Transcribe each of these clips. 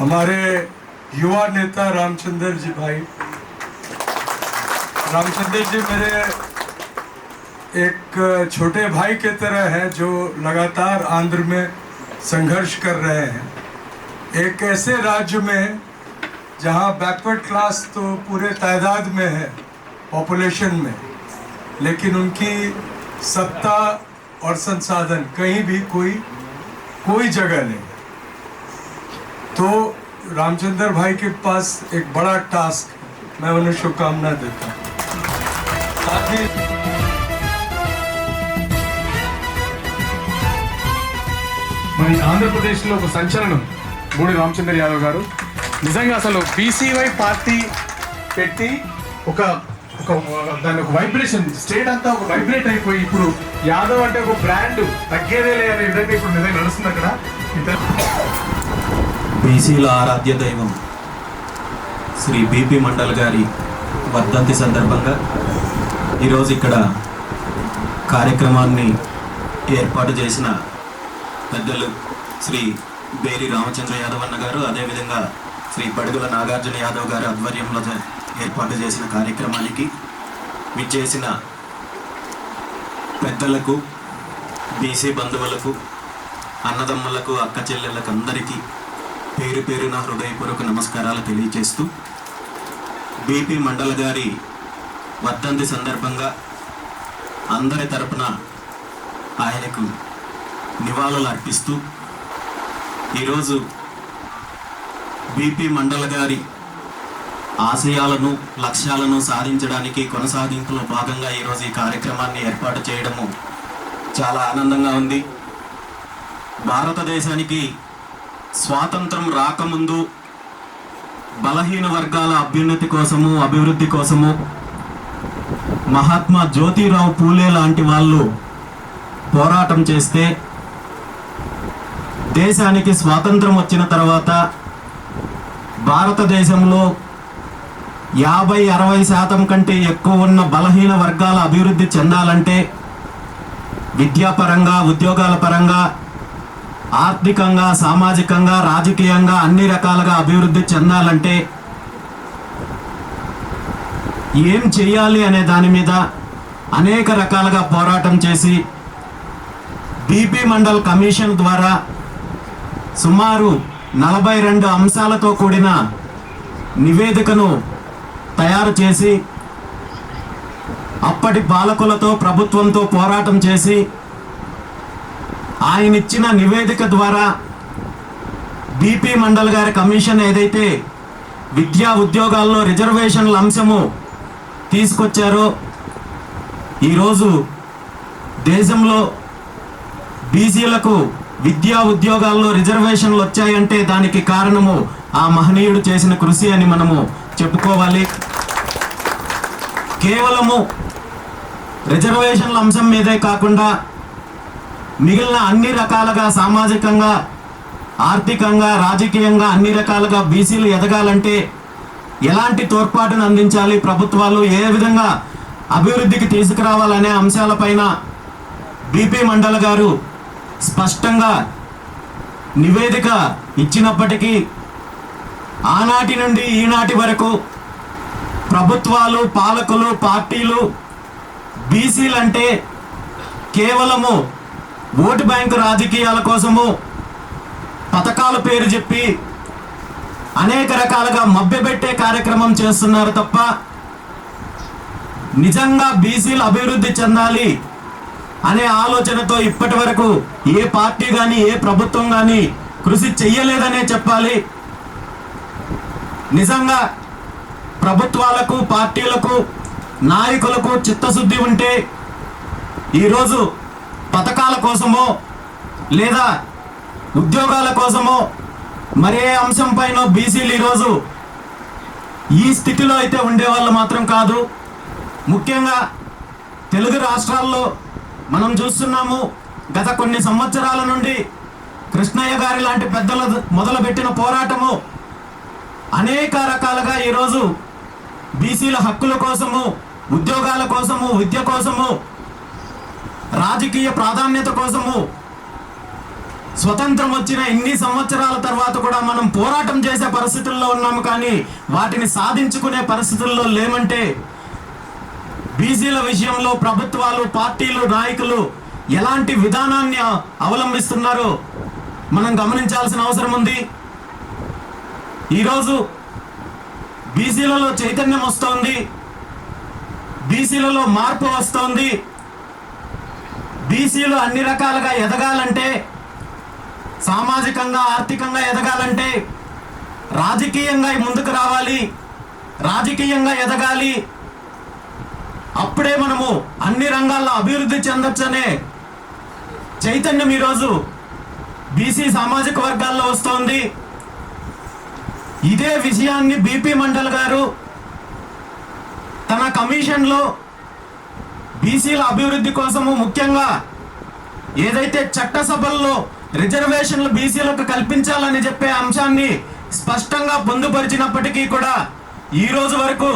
हमारे युवा नेता रामचंद्र जी भाई। रामचंद्र जी मेरे एक छोटे भाई के तरह हैं जो लगातार आंध्र में संघर्ष कर रहे हैं। एक ऐसे राज्य में जहाँ बैकवर्ड क्लास तो पूरे तादाद में है पॉपुलेशन में, लेकिन उनकी सत्ता और संसाधन कहीं भी कोई कोई जगह नहीं। तो रामचंद्र भाई के पास एक बड़ा टास्क है। मैं उन्हें शुभकामना देता हूँ साथ ही మరి ఆంధ్రప్రదేశ్లో ఒక సంచలనం బూడి రామచంద్ర యాదవ్ గారు నిజంగా అసలు బీసీవై పార్టీ పెట్టి ఒక ఒక దాని ఒక వైబ్రేషన్ స్టేట్ అంతా ఒక వైబ్రేట్ అయిపోయి ఇప్పుడు యాదవ్ అంటే ఒక బ్రాండ్ తగ్గేదేలే అనే విధంగా ఇప్పుడు నిజంగా నడుస్తుంది అక్కడ ఇతను బీసీల ఆరాధ్య దైవం శ్రీ బీపీ మండల్ గారి వర్ధంతి సందర్భంగా ఈరోజు ఇక్కడ కార్యక్రమాన్ని ఏర్పాటు చేసిన పెద్దలు శ్రీ బేరి రామచంద్ర యాదవ్ అన్న గారు అదేవిధంగా శ్రీ పడుగుల నాగార్జున యాదవ్ గారి ఆధ్వర్యంలో ఏర్పాటు చేసిన కార్యక్రమానికి విచ్చేసిన పెద్దలకు బీసీ బంధువులకు అన్నదమ్ములకు అక్క చెల్లెళ్ళకు అందరికీ పేరు పేరు నా హృదయపూర్వక నమస్కారాలు తెలియజేస్తూ బీపీ మండల్ గారి వర్ధంతి సందర్భంగా అందరి తరపున ఆయనకు నివాళులు అర్పిస్తూ ఈరోజు బీపీ మండల్ గారి ఆశయాలను లక్ష్యాలను సాధించడానికి కొనసాగింపులో భాగంగా ఈరోజు ఈ కార్యక్రమాన్ని ఏర్పాటు చేయడము చాలా ఆనందంగా ఉంది. భారతదేశానికి స్వాతంత్రం రాకముందు బలహీన వర్గాల అభ్యున్నతి కోసము అభివృద్ధి కోసము మహాత్మా జ్యోతిరావు పూలే లాంటి వాళ్ళు పోరాటం చేస్తే దేశానికి స్వాతంత్రం వచ్చిన తర్వాత భారతదేశంలో యాభై అరవై శాతం కంటే ఎక్కువ ఉన్న బలహీన వర్గాల అభివృద్ధి చెందాలంటే విద్యాపరంగా ఉద్యోగాల పరంగా ఆర్థికంగా సామాజికంగా రాజకీయంగా అన్ని రకాలుగా అభివృద్ధి చెందాలంటే ఏం చేయాలి అనే దాని మీద అనేక రకాలుగా పోరాటం చేసి బీపీ మండల్ కమిషన్ ద్వారా సుమారు నలభై రెండు అంశాలతో కూడిన నివేదికను తయారు చేసి అప్పటి పాలకులతో ప్రభుత్వంతో పోరాటం చేసి ఆయన ఇచ్చిన నివేదిక ద్వారా బీపీ మండల్ గారి కమిషన్ ఏదైతే విద్యా ఉద్యోగాల్లో రిజర్వేషన్ల అంశము తీసుకొచ్చారో ఈరోజు దేశంలో బీసీలకు విద్యా ఉద్యోగాల్లో రిజర్వేషన్లు వచ్చాయంటే దానికి కారణము ఆ మహనీయుడు చేసిన కృషి అని మనము చెప్పుకోవాలి. కేవలము రిజర్వేషన్ల అంశం మీదే కాకుండా మిగిలిన అన్ని రకాలుగా సామాజికంగా ఆర్థికంగా రాజకీయంగా అన్ని రకాలుగా బీసీలు ఎదగాలంటే ఎలాంటి తోడ్పాటును అందించాలి? ప్రభుత్వాలు ఏ విధంగా అభివృద్ధికి తీసుకురావాలనే అంశాలపైన బీపీ మండల్ గారు స్పష్టంగా నివేదిక ఇచ్చినప్పటికీ ఆనాటి నుండి ఈనాటి వరకు ప్రభుత్వాలు పాలకులు పార్టీలు బీసీలంటే కేవలము ఓటు బ్యాంకు రాజకీయాల కోసము పథకాల పేరు చెప్పి అనేక రకాలుగా మభ్యపెట్టే కార్యక్రమం చేస్తున్నారు తప్ప నిజంగా బీసీలు అభివృద్ధి చెందాలి అనే ఆలోచనతో ఇప్పటి వరకు ఏ పార్టీ కానీ ఏ ప్రభుత్వం కానీ కృషి చెయ్యలేదనే చెప్పాలి. నిజంగా ప్రభుత్వాలకు పార్టీలకు నాయకులకు చిత్తశుద్ధి ఉంటే ఈరోజు పథకాల కోసమో లేదా ఉద్యోగాల కోసమో మరే అంశం పైన బీసీలు ఈరోజు ఈ స్థితిలో అయితే ఉండేవాళ్ళు మాత్రం కాదు. ముఖ్యంగా తెలుగు రాష్ట్రాల్లో మనం చూస్తున్నాము గత కొన్ని సంవత్సరాల నుండి కృష్ణయ్య గారి లాంటి పెద్దలు మొదలుపెట్టిన పోరాటము అనేక రకాలుగా ఈరోజు బీసీల హక్కుల కోసము ఉద్యోగాల కోసము విద్య కోసము రాజకీయ ప్రాధాన్యత కోసము స్వతంత్రం వచ్చిన ఇన్ని సంవత్సరాల తర్వాత కూడా మనం పోరాటం చేసే పరిస్థితుల్లో ఉన్నాము కానీ వాటిని సాధించుకునే పరిస్థితుల్లో లేమంటే బీసీల విషయంలో ప్రభుత్వాలు పార్టీలు నాయకులు ఎలాంటి విధానాన్ని అవలంబిస్తున్నారో మనం గమనించాల్సిన అవసరం ఉంది. ఈరోజు బీసీలలో చైతన్యం వస్తోంది. బీసీలలో మార్పు వస్తోంది. బీసీలు అన్ని రకాలుగా ఎదగాలంటే సామాజికంగా ఆర్థికంగా ఎదగాలంటే రాజకీయంగా ముందుకు రావాలి రాజకీయంగా ఎదగాలి. అప్పుడే మనము అన్ని రంగాల్లో అభివృద్ధి చెందొచ్చనే చైతన్యం ఈరోజు బీసీ సామాజిక వర్గాల్లో వస్తోంది. ఇదే విషయాన్ని బీపీ మండల్ గారు తన కమిషన్లో బీసీల అభివృద్ధి కోసము ముఖ్యంగా ఏదైతే చట్టసభల్లో రిజర్వేషన్లు బీసీలకు కల్పించాలని చెప్పే అంశాన్ని స్పష్టంగా పొందుపరిచినప్పటికీ కూడా ఈ రోజు వరకు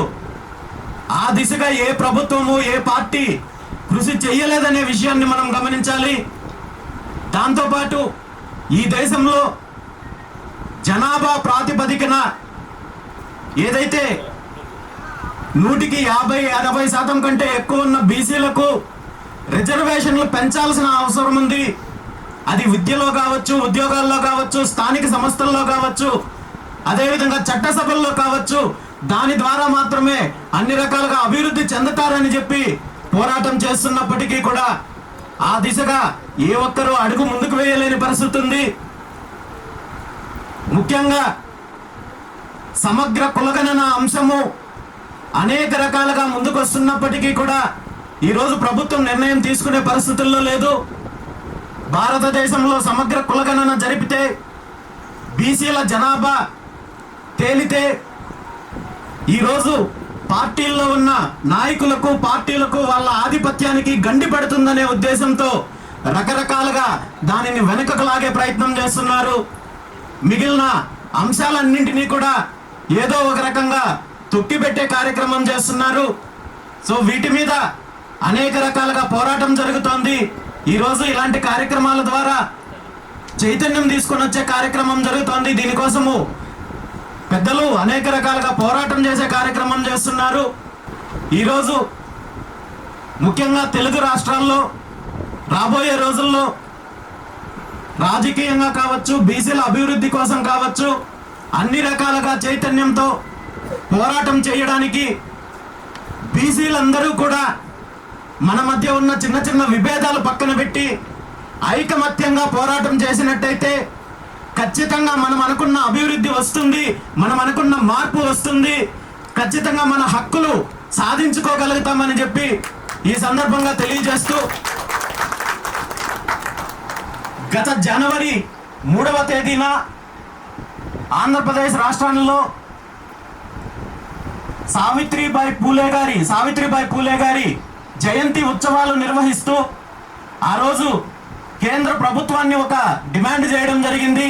ఆ దిశగా ఏ ప్రభుత్వము ఏ పార్టీ కృషి చేయలేదనే విషయాన్ని మనం గమనించాలి. దాంతోపాటు ఈ దేశంలో జనాభా ప్రాతిపదికన ఏదైతే నూటికి యాభై అరవై శాతం కంటే ఎక్కువ ఉన్న బీసీలకు రిజర్వేషన్లు పెంచాల్సిన అవసరం ఉంది. అది విద్యలో కావచ్చు ఉద్యోగాల్లో కావచ్చు స్థానిక సంస్థల్లో కావచ్చు అదేవిధంగా చట్టసభల్లో కావచ్చు. దాని ద్వారా మాత్రమే అన్ని రకాలుగా అభివృద్ధి చెందుతారని చెప్పి పోరాటం చేస్తున్నప్పటికీ కూడా ఆ దిశగా ఏ ఒక్కరూ అడుగు ముందుకు వేయలేని పరిస్థితి ఉంది. ముఖ్యంగా సమగ్ర కులగణన అంశము అనేక రకాలుగా ముందుకు వస్తున్నప్పటికీ కూడా ఈరోజు ప్రభుత్వం నిర్ణయం తీసుకునే పరిస్థితుల్లో లేదు. భారతదేశంలో సమగ్ర కులగణన జరిపితే బీసీల జనాభా తేలితే ఈరోజు పార్టీల్లో ఉన్న నాయకులకు పార్టీలకు వాళ్ళ ఆధిపత్యానికి గండి పడుతుందనే ఉద్దేశంతో రకరకాలుగా దానిని వెనుకకు లాగే ప్రయత్నం చేస్తున్నారు. మిగిలిన అంశాలన్నింటినీ కూడా ఏదో ఒక రకంగా తొక్కిపెట్టే కార్యక్రమం చేస్తున్నారు. సో వీటి మీద అనేక రకాలుగా పోరాటం జరుగుతోంది. ఈరోజు ఇలాంటి కార్యక్రమాల ద్వారా చైతన్యం తీసుకొని వచ్చే కార్యక్రమం జరుగుతోంది. దీనికోసము పెద్దలు అనేక రకాలుగా పోరాటం చేసే కార్యక్రమం చేస్తున్నారు. ఈరోజు ముఖ్యంగా తెలుగు రాష్ట్రాల్లో రాబోయే రోజుల్లో రాజకీయంగా కావచ్చు బీసీల అభివృద్ధి కోసం కావచ్చు అన్ని రకాలుగా చైతన్యంతో పోరాటం చేయడానికి బీసీలందరూ కూడా మన మధ్య ఉన్న చిన్న చిన్న విభేదాలు పక్కన పెట్టి ఐకమత్యంగా పోరాటం చేసినట్టయితే ఖచ్చితంగా మనం అనుకున్న అభివృద్ధి వస్తుంది మనం అనుకున్న మార్పు వస్తుంది ఖచ్చితంగా మన హక్కులు సాధించుకోగలుగుతామని చెప్పి ఈ సందర్భంగా తెలియజేస్తూ గత జనవరి మూడవ తేదీన ఆంధ్రప్రదేశ్ రాష్ట్రంలో సావిత్రిబాయి పూలే గారి సావిత్రిబాయి పూలే గారి జయంతి ఉత్సవాలు నిర్వహిస్తూ ఆ రోజు కేంద్ర ప్రభుత్వాన్ని ఒక డిమాండ్ చేయడం జరిగింది.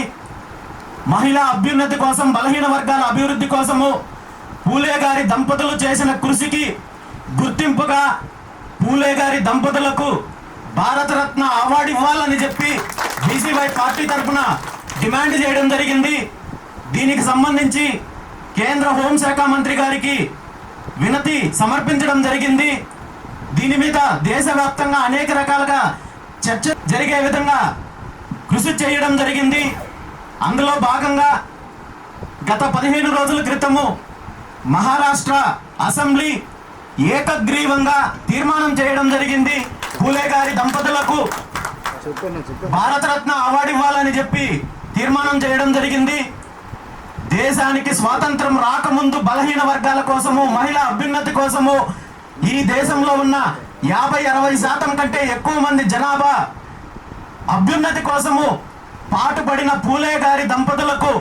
మహిళా అభ్యున్నతి కోసం బలహీన వర్గాల అభివృద్ధి కోసము పూలే గారి దంపతులు చేసిన కృషికి గుర్తింపుగా పూలే గారి దంపతులకు భారతరత్న అవార్డు ఇవ్వాలని చెప్పి బీసీవై పార్టీ తరఫున డిమాండ్ చేయడం జరిగింది. దీనికి సంబంధించి కేంద్ర హోంశాఖ మంత్రి గారికి వినతి సమర్పించడం జరిగింది. దీని మీద దేశవ్యాప్తంగా అనేక రకాలుగా చర్చ జరిగే విధంగా కృషి చేయడం జరిగింది. అందులో భాగంగా గత పదిహేను రోజుల క్రితము మహారాష్ట్ర అసెంబ్లీ ఏకగ్రీవంగా తీర్మానం చేయడం జరిగింది. పూలే గారి దంపతులకు భారతరత్న అవార్డు ఇవ్వాలని చెప్పి తీర్మానం చేయడం జరిగింది. దేశానికి స్వాతంత్రం రాకముందు బలహీన వర్గాల కోసము మహిళా అభ్యున్నతి కోసము ఈ దేశంలో ఉన్న యాభై అరవై శాతం కంటే ఎక్కువ మంది జనాభా అభ్యున్నతి కోసము పాటుపడిన పూలే గారి దంపతులకు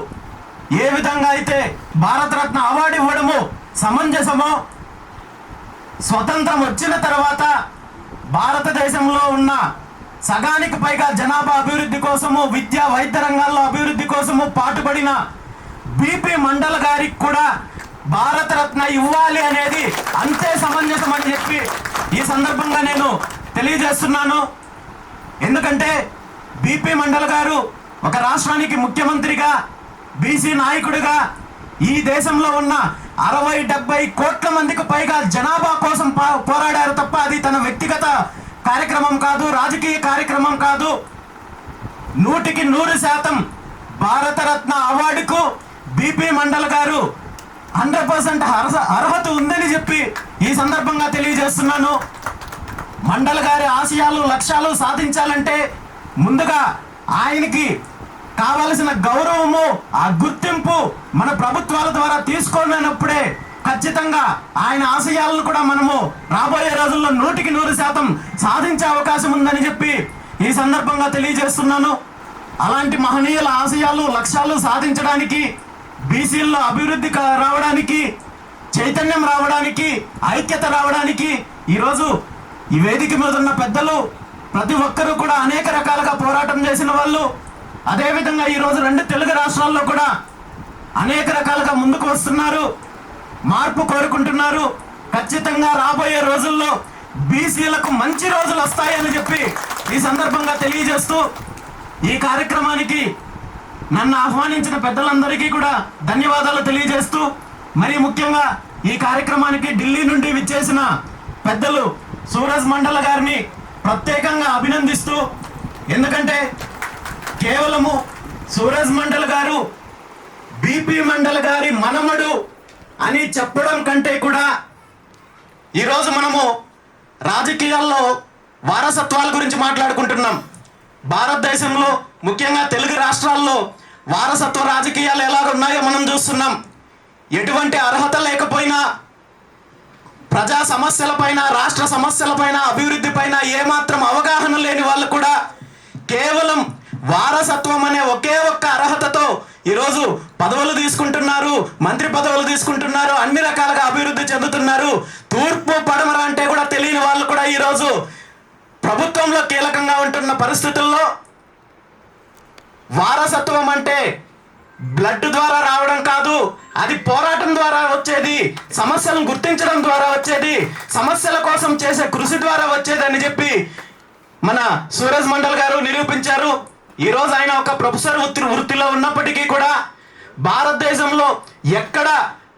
ఏ విధంగా అయితే భారతరత్న అవార్డు ఇవ్వడము సమంజసమో స్వతంత్రం వచ్చిన తర్వాత భారతదేశంలో ఉన్న సగానికి పైగా జనాభా అభివృద్ధి కోసము విద్య వైద్య రంగాల్లో అభివృద్ధి కోసము పాటుపడిన బీపీ మండల్ గారికి కూడా భారతరత్న ఇవ్వాలి అనేది అంతే సమంజసం అని చెప్పి ఈ సందర్భంగా నేను తెలియజేస్తున్నాను. ఎందుకంటే బీపీ మండల్ గారు ఒక రాష్ట్రానికి ముఖ్యమంత్రిగా బీసీ నాయకుడిగా ఈ దేశంలో ఉన్న అరవై డెబ్బై కోట్ల మందికి పైగా జనాభా కోసం పా- పోరాడారు తప్ప అది తన వ్యక్తిగత కార్యక్రమం కాదు రాజకీయ కార్యక్రమం కాదు. నూటికి నూరు శాతం భారతరత్న అవార్డుకు బీపీ మండల్ గారు హండ్రెడ్ పర్సెంట్ అర్హత ఉందని చెప్పి ఈ సందర్భంగా తెలియజేస్తున్నాను. మండల్ గారి ఆశయాలు లక్ష్యాలు సాధించాలంటే ముందుగా ఆయనకి కావలసిన గౌరవము ఆ గుర్తింపు మన ప్రభుత్వాల ద్వారా తీసుకోలేనప్పుడే ఖచ్చితంగా ఆయన ఆశయాలను కూడా మనము రాబోయే రోజుల్లో నూటికి నూరు శాతం సాధించే అవకాశం ఉందని చెప్పి ఈ సందర్భంగా తెలియజేస్తున్నాను. అలాంటి మహనీయుల ఆశయాలు లక్ష్యాలు సాధించడానికి బీసీల్లో అభివృద్ధి రావడానికి చైతన్యం రావడానికి ఐక్యత రావడానికి ఈరోజు ఈ వేదిక మీద ఉన్న పెద్దలు ప్రతి ఒక్కరూ కూడా అనేక రకాలుగా పోరాటం చేసిన వాళ్ళు. అదేవిధంగా ఈరోజు రెండు తెలుగు రాష్ట్రాల్లో కూడా అనేక రకాలుగా ముందుకు వస్తున్నారు మార్పు కోరుకుంటున్నారు. ఖచ్చితంగా రాబోయే రోజుల్లో బీసీలకు మంచి రోజులు వస్తాయని చెప్పి ఈ సందర్భంగా తెలియజేస్తూ ఈ కార్యక్రమానికి నన్ను ఆహ్వానించిన పెద్దలందరికీ కూడా ధన్యవాదాలు తెలియజేస్తూ మరి ముఖ్యంగా ఈ కార్యక్రమానికి ఢిల్లీ నుండి విచ్చేసిన పెద్దలు సూరజ్ మండల గారిని ప్రత్యేకంగా అభినందిస్తూ ఎందుకంటే కేవలము సూరజ్ మండల్ గారు బీపీ మండల్ గారి మనమడు అని చెప్పడం కంటే కూడా ఈరోజు మనము రాజకీయాల్లో వారసత్వాల గురించి మాట్లాడుకుంటున్నాం. భారతదేశంలో ముఖ్యంగా తెలుగు రాష్ట్రాల్లో వారసత్వ రాజకీయాలు ఎలాగున్నాయో మనం చూస్తున్నాం. ఎటువంటి అర్హత లేకపోయినా ప్రజా సమస్యలపైన రాష్ట్ర సమస్యలపైన అభివృద్ధి పైన ఏమాత్రం అవగాహన లేని వాళ్ళు కూడా కేవలం వారసత్వం అనే ఒకే ఒక్క అర్హతతో ఈరోజు పదవులు తీసుకుంటున్నారు మంత్రి పదవులు తీసుకుంటున్నారు అన్ని రకాలుగా అభివృద్ధి చెందుతున్నారు. తూర్పు పడమర అంటే కూడా తెలియని వాళ్ళు కూడా ఈరోజు ప్రభుత్వంలో కీలకంగా ఉంటున్న పరిస్థితుల్లో వారసత్వం అంటే బ్లడ్ ద్వారా రావడం కాదు అది పోరాటం ద్వారా వచ్చేది సమస్యలను గుర్తించడం ద్వారా వచ్చేది సమస్యల కోసం చేసే కృషి ద్వారా వచ్చేది అని చెప్పి మన సూరజ్ మండల్ గారు నిరూపించారు. ఈరోజు ఆయన ఒక ప్రొఫెసర్ వృత్తి వృత్తిలో ఉన్నప్పటికీ కూడా భారతదేశంలో ఎక్కడ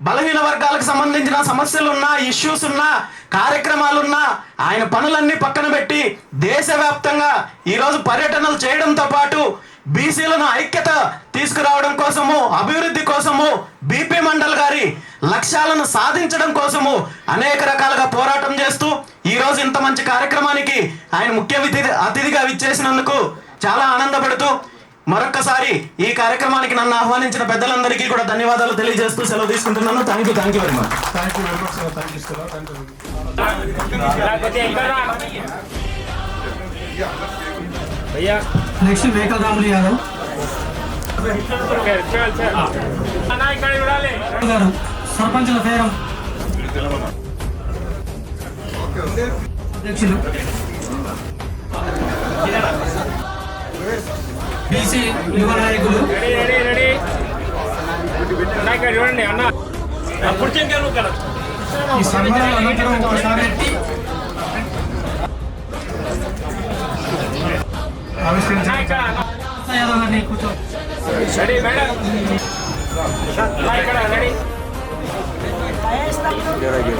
బలహీన వర్గాలకు సంబంధించిన సమస్యలు ఉన్నా ఇష్యూస్ ఉన్నా కార్యక్రమాలున్నా ఆయన పనులన్నీ పక్కన పెట్టి దేశవ్యాప్తంగా ఈరోజు పర్యటనలు చేయడంతో పాటు బీసీలను ఐక్యత తీసుకురావడం కోసము అభివృద్ధి కోసము బీపీ మండల్ గారి లక్ష్యాలను సాధించడం కోసము అనేక రకాలుగా పోరాటం చేస్తూ ఈ రోజు ఇంత మంచి కార్యక్రమానికి ఆయన ముఖ్య అతిథి అతిథిగా విచ్చేసినందుకు చాలా ఆనందపడుతూ మరొక్కసారి ఈ కార్యక్రమానికి నన్ను ఆహ్వానించిన పెద్దలందరికీ కూడా ధన్యవాదాలు తెలియజేస్తూ సెలవు తీసుకుంటున్నాను. Thank you thank you very much thank you very much sir thank you sir thank you भैया। నెక్స్ట్ మేకల రాములు యాదవ్ అన్నా చూడాలి గారు సర్పంచుల ఫేరం అధ్యక్షులు. బీసీ యువ నాయకులు. రెడీ రెడీ అన్నా ఈ సన్మానం అనంతరం ఒకసారి నా ఆవిష్కరించారు ఇక్కడ అన్న యాదవ్ గారిని కూర్చో రెడీ మేడం నా ఇక్కడ ready Get right, get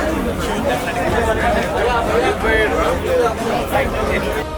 right.